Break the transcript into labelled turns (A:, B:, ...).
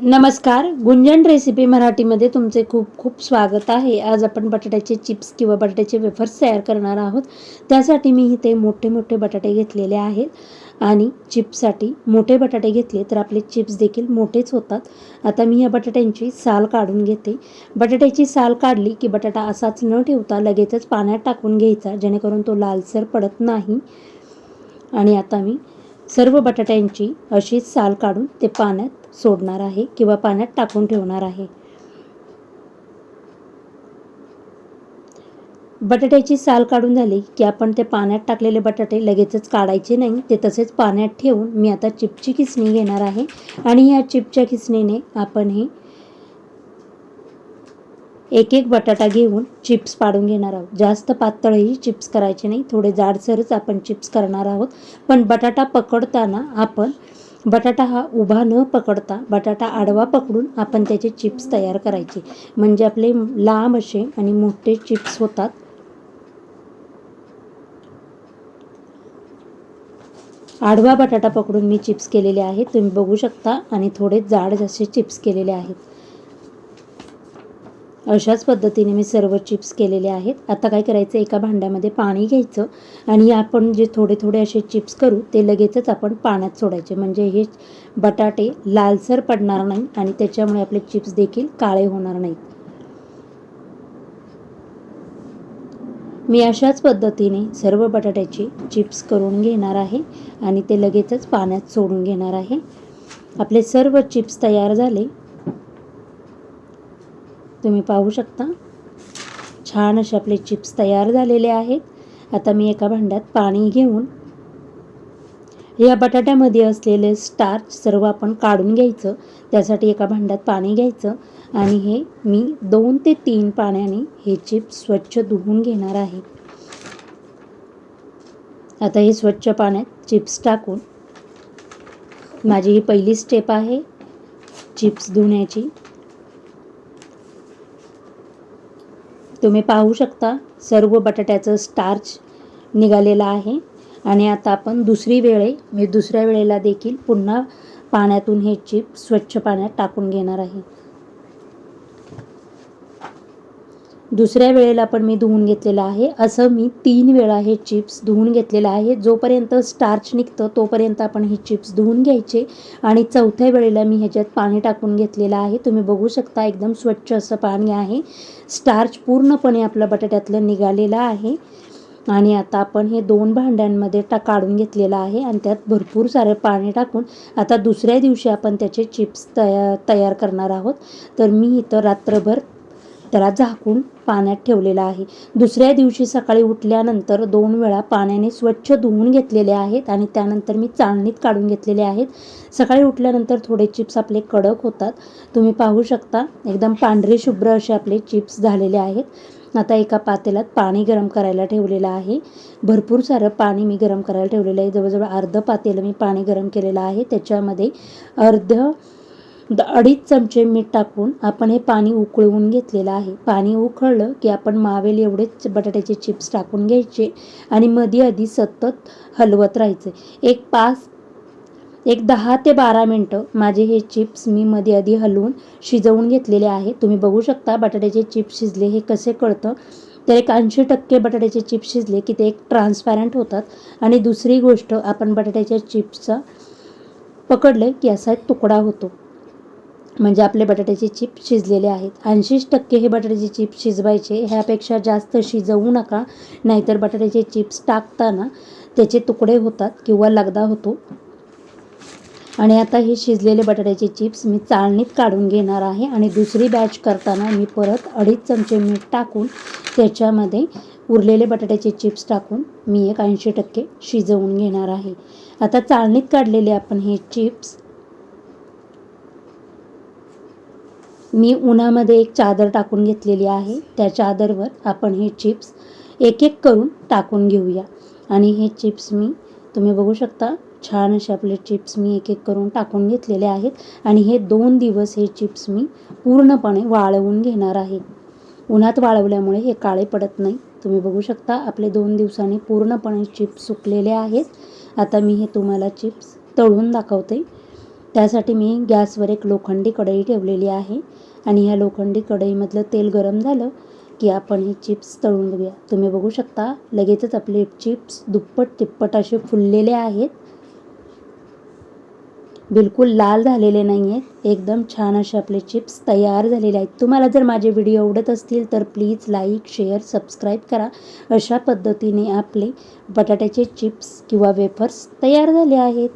A: नमस्कार गुंजन रेसिपी मराठीमध्ये तुमचे खूप खूप स्वागत आहे. आज आपण बटाट्याचे चिप्स किंवा बटाट्याचे वेफर्स तयार करणार आहोत. त्यासाठी मी इथे मोठे मोठे बटाटे घेतलेले आहेत आणि चिप्ससाठी मोठे बटाटे घेतले तर आपले चिप्स देखील मोठेच होतात. आता मी या बटाट्यांची साल काढून घेते. बटाट्याची साल काढली की बटाटा असाच न ठेवता लगेचच पाण्यात टाकून घ्यायचा जेणेकरून तो लालसर पडत नाही. आणि आता मी सर्व बटाट्यांची अशीच साल काढून ते पाण्यात सोडणार आहे किंवा पाण्यात टाकून ठेवणार आहे. बटाट्याची साल काढून झाली की आपण ते पाण्यात टाकलेले बटाटे लगेचच काढायचे नाही ते तसेच पाण्यात ठेवून मी आता चिपची खिसणी घेणार आहे आणि या चिपच्या खिसणीने आपण हे एक एक बटाटा घेऊन चिप्स पाडून घेणार आहोत. जास्त पातळही चिप्स करायचे नाही थोडे जाडसरच आपण चिप्स करणार आहोत. पण बटाटा पकडताना आपण बटाटा हा उभा न पकडता बटाटा आडवा पकडून आपण त्याचे चिप्स तयार करायचे. म्हणजे आपले लांब असे आणि मोठे चिप्स होतात. आडवा बटाटा पकडून मी चिप्स केलेले आहेत. तुम्ही बघू शकता आणि थोडे जाड जसे चिप्स केलेले आहेत. अशाच पद्धतीने मी सर्व चिप्स केलेले आहेत. आता काय करायचं? एका भांड्यामध्ये पाणी घ्यायचं आणि आपण जे थोडे थोडे असे चिप्स करू ते लगेचच आपण पाण्यात सोडायचे. म्हणजे हे बटाटे लालसर पडणार नाही आणि त्याच्यामुळे आपले चिप्स देखील काळे होणार नाहीत. मी अशाच पद्धतीने सर्व बटाट्याचे चिप्स करून घेणार आहे आणि ते लगेचच पाण्यात सोडून घेणार आहे. आपले सर्व चिप्स तयार झाले. तुम्ही पाहू शकता. छान असे आपले चिप्स तयार झालेले आहेत. आता मी एका भांड्यात पाणी घेऊन या बटाट्यामध्ये असलेले स्टार्च सर्व आपण काढून घ्यायचं. त्यासाठी एका भांड्यात पाणी घ्यायचं आणि हे मी दोन ते तीन पाण्याने हे चिप्स स्वच्छ धुवून घेणार आहे. आता हे स्वच्छ पाण्यात चिप्स टाकून माझी ही पहिली स्टेप आहे चिप्स धुण्याची. तुम्ही पाहू शकता सर्व बटाट्याचं स्टार्च निघालेलं आहे. आणि आता आपण दुसरी वेळे मी दुसऱ्या वेळेला देखील पुन्हा पाण्यातून हे चिप स्वच्छ पाण्यात टाकून घेणार आहे. दुसऱ्या वेळेला पण मी धुवून घेतलेलं आहे. असं मी तीन वेळा हे चिप्स धुवून घेतलेलं आहे. जोपर्यंत स्टार्च निघतं तोपर्यंत आपण हे चिप्स धुवून घ्यायचे. आणि चौथ्या वेळेला मी ह्याच्यात पाणी टाकून घेतलेलं आहे. तुम्ही बघू शकता एकदम स्वच्छ असं पाणी आहे. स्टार्च पूर्णपणे आपलं बटाट्यातलं निघालेलं आहे. आणि आता आपण हे दोन भांड्यांमध्ये टा काढून घेतलेलं आहे आणि त्यात भरपूर सारं पाणी टाकून आता दुसऱ्या दिवशी आपण त्याचे चिप्स तया तयार करणार आहोत. तर मी इथं रात्रभर त्याला झाकून पाण्यात ठेवलेला आहे. दुसऱ्या दिवशी सकाळी उठल्यानंतर दोन वेळा पाण्याने स्वच्छ धुवून घेतलेले आहेत आणि त्यानंतर मी चाळणीत काढून घेतलेले आहेत. सकाळी उठल्यानंतर थोडे चिप्स आपले कडक होतात. तुम्ही पाहू शकता एकदम पांढरे शुभ्र असे आपले चिप्स झालेले आहेत. आता एका पातेल्यात पाणी गरम करायला ठेवलेलं आहे. भरपूर सारं पाणी मी गरम करायला ठेवलेलं आहे. जवळजवळ अर्धं पातेलं मी पाणी गरम केलेलं आहे. त्याच्यामध्ये अर्ध अडीच चमचे मीठ टाकून आपण हे पाणी उकळवून घेतलेलं आहे. पाणी उकळलं की आपण मावेल एवढेच बटाट्याचे चिप्स टाकून घ्यायचे आणि मध्ये आधी सतत हलवत राहायचे. एक पाच एक दहा ते बारा मिनटं माझे हे चिप्स मी मध्ये आधी हलवून शिजवून घेतलेले आहे. तुम्ही बघू शकता बटाट्याचे चिप्स शिजले हे कसे कळतं. तर एक ऐंशी टक्के बटाट्याचे चिप्स शिजले की ते एक ट्रान्सपॅरंट होतात. आणि दुसरी गोष्ट आपण बटाट्याच्या चिप्सचा पकडले की असा एक तुकडा होतो. म्हणजे आपले बटाट्याचे चिप शिजलेले आहेत. ऐंशीच टक्के हे बटाट्याचे चिप्स शिजवायचे. ह्यापेक्षा जास्त शिजवू नका. नाहीतर बटाट्याचे चिप्स टाकताना त्याचे तुकडे होतात किंवा लगदा होतो. आणि आता हे शिजलेले बटाट्याचे चिप्स मी चाळणीत काढून घेणार आहे आणि दुसरी बॅच करताना मी परत अडीच चमचे मीठ टाकून त्याच्यामध्ये उरलेले बटाट्याचे चिप्स टाकून मी एक ऐंशी टक्के शिजवून घेणार आहे. आता चाळणीत काढलेले आपण हे चिप्स मी उन्हामध्ये एक चादर टाकून घेतलेली आहे. त्या चादरवर आपण हे चिप्स एक एक करून टाकून घेऊया. आणि हे चिप्स मी तुम्ही बघू शकता छान असे आपले चिप्स मी एक एक करून टाकून घेतलेले आहेत. आणि हे दोन दिवस हे चिप्स मी पूर्णपणे वाळवून घेणार आहे. उन्हात वाळवल्यामुळे हे काळे पडत नाही. तुम्ही बघू शकता आपले दोन दिवसांनी पूर्णपणे चिप्स सुकलेले आहेत. आता मी हे तुम्हाला चिप्स तळून दाखवते. त्यासाठी मी गॅसवर एक लोखंडी कढई ठेवलेली आहे. आणि ह्या लोखंडी कढईमधलं तेल गरम झालं की आपण हे चिप्स तळून बघूया तुम्ही बघू शकता लगेचच आपले चिप्स दुप्पट तिप्पट असे फुललेले आहेत. बिलकुल लाल झालेले नाही आहेत एकदम छान असे आपले चिप्स तयार झालेले आहेत. तुम्हाला जर माझे व्हिडिओ आवडत असतील तर प्लीज लाईक शेअर सबस्क्राईब करा. अशा पद्धतीने आपले बटाट्याचे चिप्स किंवा वेफर्स तयार झाले आहेत.